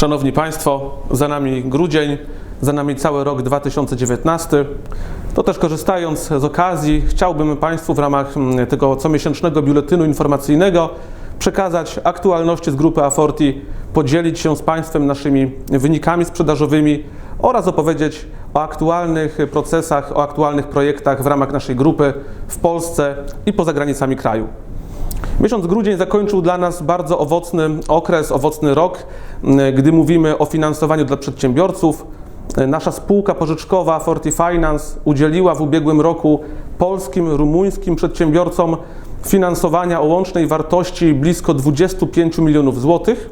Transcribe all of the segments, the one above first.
Szanowni Państwo, za nami grudzień, za nami cały rok 2019. To też korzystając z okazji, chciałbym Państwu w ramach mm, tego comiesięcznego biuletynu informacyjnego przekazać aktualności z grupy Aforti, podzielić się z Państwem naszymi wynikami sprzedażowymi oraz opowiedzieć o aktualnych procesach, o aktualnych projektach w ramach naszej grupy w Polsce i poza granicami kraju. Miesiąc grudzień zakończył dla nas bardzo owocny okres, owocny rok, m, gdy mówimy o finansowaniu dla przedsiębiorców. E, Nasza spółka pożyczkowa Forti Finance udzieliła w ubiegłym roku polskim, rumuńskim przedsiębiorcom finansowania o łącznej wartości blisko 25 milionów złotych.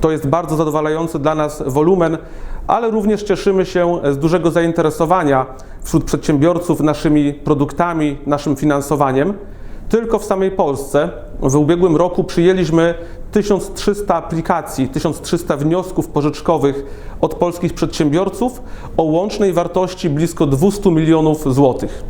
To jest bardzo zadowalający dla nas wolumen, ale również cieszymy się z dużego zainteresowania wśród przedsiębiorców naszymi produktami, naszym finansowaniem. Tylko w samej Polsce w ubiegłym roku przyjęliśmy 1300 aplikacji, 1300 wniosków pożyczkowych od polskich przedsiębiorców o łącznej wartości blisko 200 milionów złotych.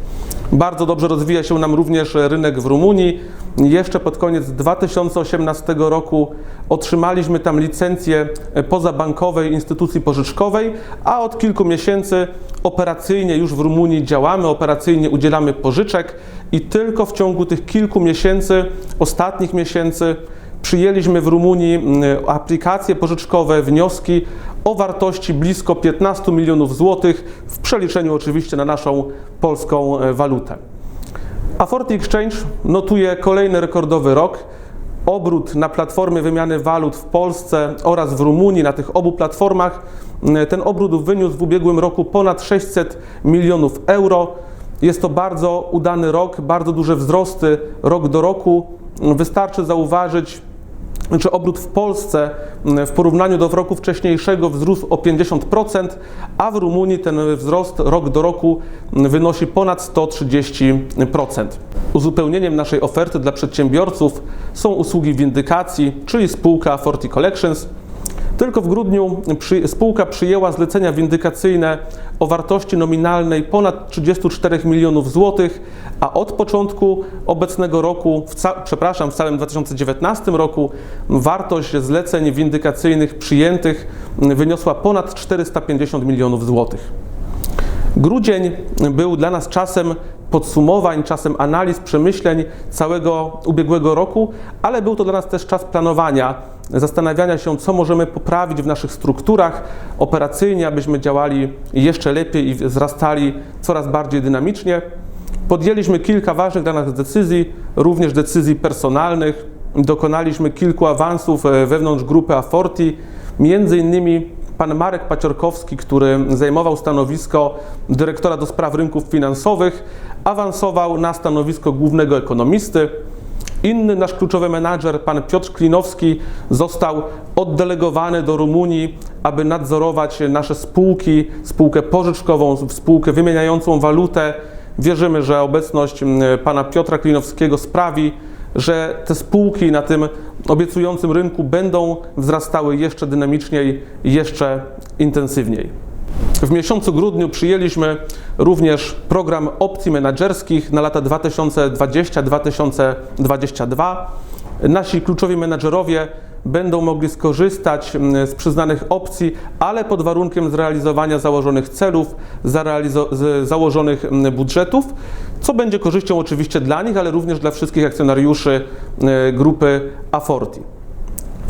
Bardzo dobrze rozwija się nam również rynek w Rumunii. Jeszcze pod koniec 2018 roku otrzymaliśmy tam licencję pozabankowej instytucji pożyczkowej, a od kilku miesięcy operacyjnie już w Rumunii działamy, operacyjnie udzielamy pożyczek i tylko w ciągu tych kilku miesięcy, ostatnich miesięcy, przyjęliśmy w Rumunii aplikacje pożyczkowe, wnioski o wartości blisko 15 milionów złotych, w przeliczeniu oczywiście na naszą polską e, walutę. A Forti Exchange notuje kolejny rekordowy rok. Obrót na platformie wymiany walut w Polsce oraz w Rumunii, na tych obu platformach, ten obrót wyniósł w ubiegłym roku ponad 600 milionów euro. Jest to bardzo udany rok, bardzo duże wzrosty rok do roku. Wystarczy zauważyć, że obrót w Polsce w porównaniu do roku wcześniejszego wzrósł o 50%, a w Rumunii ten wzrost rok do roku wynosi ponad 130%. Uzupełnieniem naszej oferty dla przedsiębiorców są usługi windykacji, czyli spółka Forti Collections. Tylko w grudniu przy, spółka przyjęła zlecenia windykacyjne o wartości nominalnej ponad 34 milionów złotych, a od początku obecnego roku, w przepraszam, w całym 2019 roku, wartość zleceń windykacyjnych przyjętych wyniosła ponad 450 milionów złotych. Grudzień był dla nas czasem podsumowań, czasem analiz, przemyśleń całego ubiegłego roku, ale był to dla nas też czas planowania, zastanawiania się, co możemy poprawić w naszych strukturach operacyjnie, abyśmy działali jeszcze lepiej i wzrastali coraz bardziej dynamicznie. Podjęliśmy kilka ważnych dla nas decyzji, również decyzji personalnych. Dokonaliśmy kilku awansów e, wewnątrz grupy Aforti, między innymi pan Marek Paciorkowski, który zajmował stanowisko dyrektora do spraw rynków finansowych, awansował na stanowisko głównego ekonomisty. Inny nasz kluczowy menadżer, pan Piotr Klinowski, został oddelegowany do Rumunii, aby nadzorować nasze spółki, spółkę pożyczkową, spółkę wymieniającą walutę. Wierzymy, że obecność pana Piotra Klinowskiego sprawi, że te spółki na tym obiecującym rynku będą wzrastały jeszcze dynamiczniej, jeszcze intensywniej. W miesiącu grudniu przyjęliśmy również program opcji menedżerskich na lata 2020-2022. Nasi kluczowi menedżerowie będą mogli skorzystać mm, z przyznanych opcji, ale pod warunkiem zrealizowania założonych celów, założonych mm, budżetów, co będzie korzyścią oczywiście dla nich, ale również dla wszystkich akcjonariuszy e, grupy Aforti.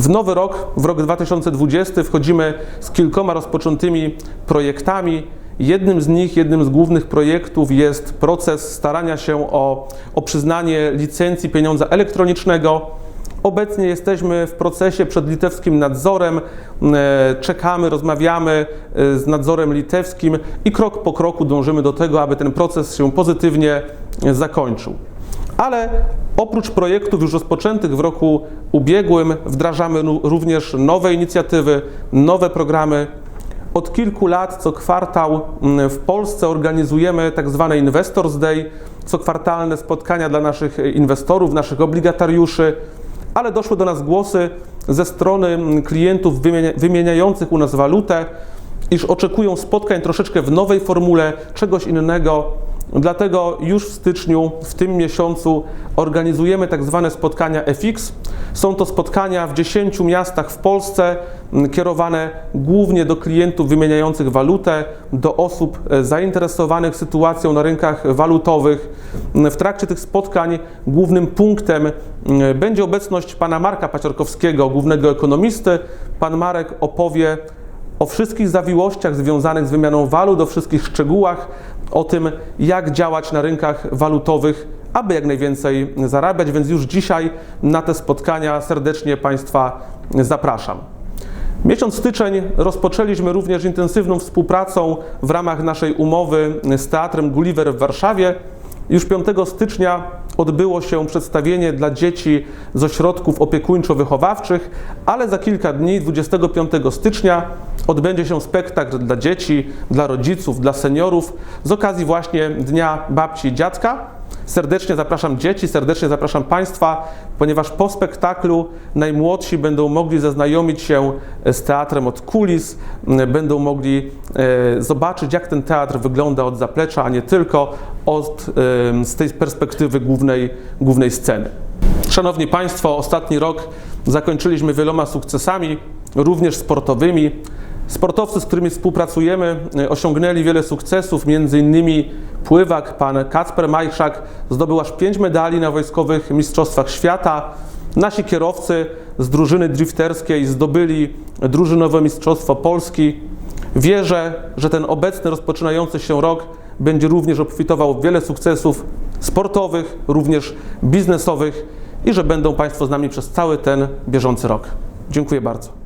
W nowy rok, w rok 2020, wchodzimy z kilkoma rozpoczętymi projektami. Jednym z nich, jednym z głównych projektów jest proces starania się o, o przyznanie licencji pieniądza elektronicznego. Obecnie jesteśmy w procesie przed litewskim nadzorem, e, czekamy, rozmawiamy e, z nadzorem litewskim i krok po kroku dążymy do tego, aby ten proces się pozytywnie e, zakończył. Ale oprócz projektów już rozpoczętych w roku ubiegłym, wdrażamy również nowe inicjatywy, nowe programy. Od kilku lat co kwartał mm, w Polsce organizujemy tak zwane Investors Day, co kwartalne spotkania dla naszych inwestorów, naszych obligatariuszy, ale doszły do nas głosy ze strony mm, klientów wymienia- wymieniających u nas walutę, iż oczekują spotkań troszeczkę w nowej formule, czegoś innego. Dlatego już w styczniu, w tym miesiącu, organizujemy tak zwane spotkania FX. Są to spotkania w 10 miastach w Polsce, m, kierowane głównie do klientów wymieniających walutę, do osób e, zainteresowanych sytuacją na rynkach walutowych. M, W trakcie tych spotkań głównym punktem m, będzie obecność pana Marka Paciorkowskiego, głównego ekonomisty. Pan Marek opowie o wszystkich zawiłościach związanych z wymianą walut, o wszystkich szczegółach, o tym, jak działać na rynkach walutowych, aby jak najwięcej zarabiać. Więc już dzisiaj na te spotkania serdecznie Państwa zapraszam. Miesiąc styczeń rozpoczęliśmy również intensywną współpracą w ramach naszej umowy z Teatrem Gulliver w Warszawie. Już 5 stycznia odbyło się przedstawienie dla dzieci z ośrodków opiekuńczo-wychowawczych, ale za kilka dni, 25 stycznia, odbędzie się spektakl dla dzieci, dla rodziców, dla seniorów z okazji właśnie Dnia Babci i Dziadka. Serdecznie zapraszam dzieci, serdecznie zapraszam Państwa, ponieważ po spektaklu najmłodsi będą mogli zaznajomić się z teatrem od kulis, będą mogli e, zobaczyć, jak ten teatr wygląda od zaplecza, a nie tylko od, e, z tej perspektywy głównej, głównej sceny. Szanowni Państwo, ostatni rok zakończyliśmy wieloma sukcesami, również sportowymi. Sportowcy, z którymi współpracujemy, e, osiągnęli wiele sukcesów, innymi pływak, pan Kacper Majchrzak zdobył aż pięć medali na wojskowych mistrzostwach świata. Nasi kierowcy z drużyny drifterskiej zdobyli drużynowe mistrzostwo Polski. Wierzę, że ten obecny, rozpoczynający się rok będzie również obfitował w wiele sukcesów sportowych, również biznesowych i że będą Państwo z nami przez cały ten bieżący rok. Dziękuję bardzo.